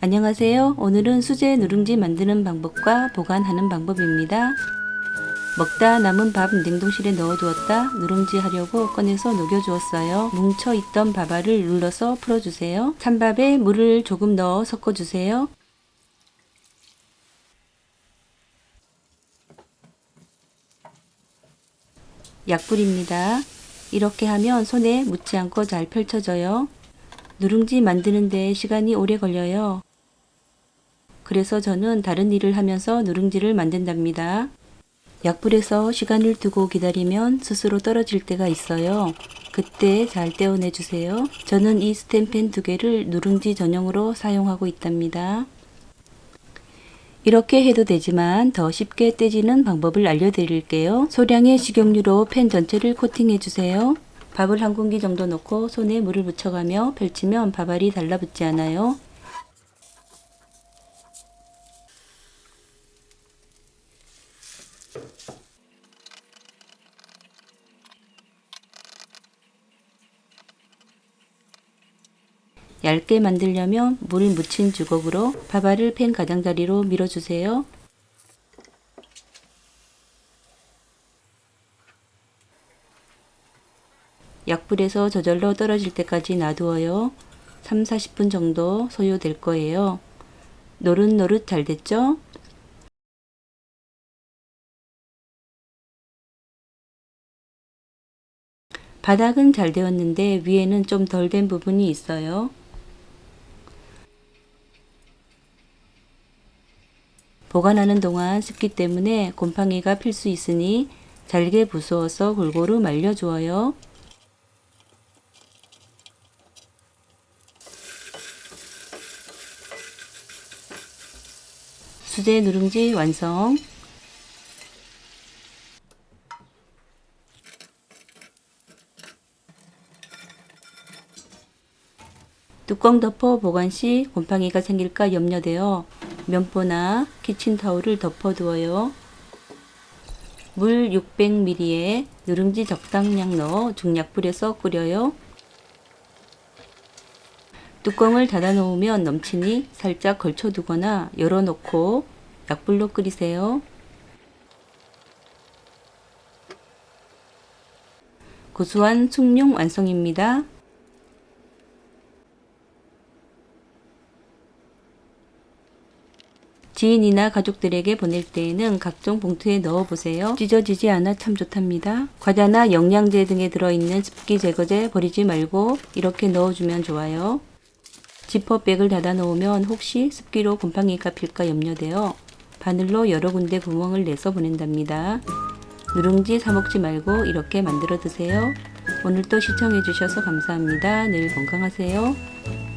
안녕하세요. 오늘은 수제 누룽지 만드는 방법과 보관하는 방법입니다. 먹다 남은 밥 냉동실에 넣어두었다 누룽지 하려고 꺼내서 녹여주었어요. 뭉쳐있던 밥알을 눌러서 풀어주세요. 찬밥에 물을 조금 넣어 섞어주세요. 약불입니다. 이렇게 하면 손에 묻지 않고 잘 펼쳐져요. 누룽지 만드는데 시간이 오래 걸려요. 그래서 저는 다른 일을 하면서 누룽지를 만든답니다. 약불에서 시간을 두고 기다리면 스스로 떨어질 때가 있어요. 그때 잘 떼어내 주세요. 저는 이 스텐펜 두 개를 누룽지 전용으로 사용하고 있답니다. 이렇게 해도 되지만 더 쉽게 떼지는 방법을 알려드릴게요. 소량의 식용유로 팬 전체를 코팅해 주세요. 밥을 한 공기 정도 넣고 손에 물을 묻혀가며 펼치면 밥알이 달라붙지 않아요. 얇게 만들려면 물 묻힌 주걱으로 밥알을 팬 가장자리로 밀어주세요. 약불에서 저절로 떨어질 때까지 놔두어요. 3, 40분 정도 소요될 거예요. 노릇노릇 잘 됐죠? 바닥은 잘 되었는데 위에는 좀 덜 된 부분이 있어요. 보관하는 동안 습기 때문에 곰팡이가 필 수 있으니 잘게 부수어서 골고루 말려주어요. 수제 누룽지 완성. 뚜껑 덮어 보관 시 곰팡이가 생길까 염려되어 면포나 키친타올을 덮어두어요. 물 600ml에 누룽지 적당량 넣어 중약불에서 끓여요. 뚜껑을 닫아 놓으면 넘치니 살짝 걸쳐 두거나 열어 놓고 약불로 끓이세요. 고소한 숭늉 완성입니다. 지인이나 가족들에게 보낼 때에는 각종 봉투에 넣어 보세요. 찢어지지 않아 참 좋답니다. 과자나 영양제 등에 들어있는 습기 제거제 버리지 말고 이렇게 넣어주면 좋아요. 지퍼백을 닫아 놓으면 혹시 습기로 곰팡이가 필까 염려되어 바늘로 여러 군데 구멍을 내서 보낸답니다. 누룽지 사 먹지 말고 이렇게 만들어 드세요. 오늘도 시청해 주셔서 감사합니다. 내일 건강하세요.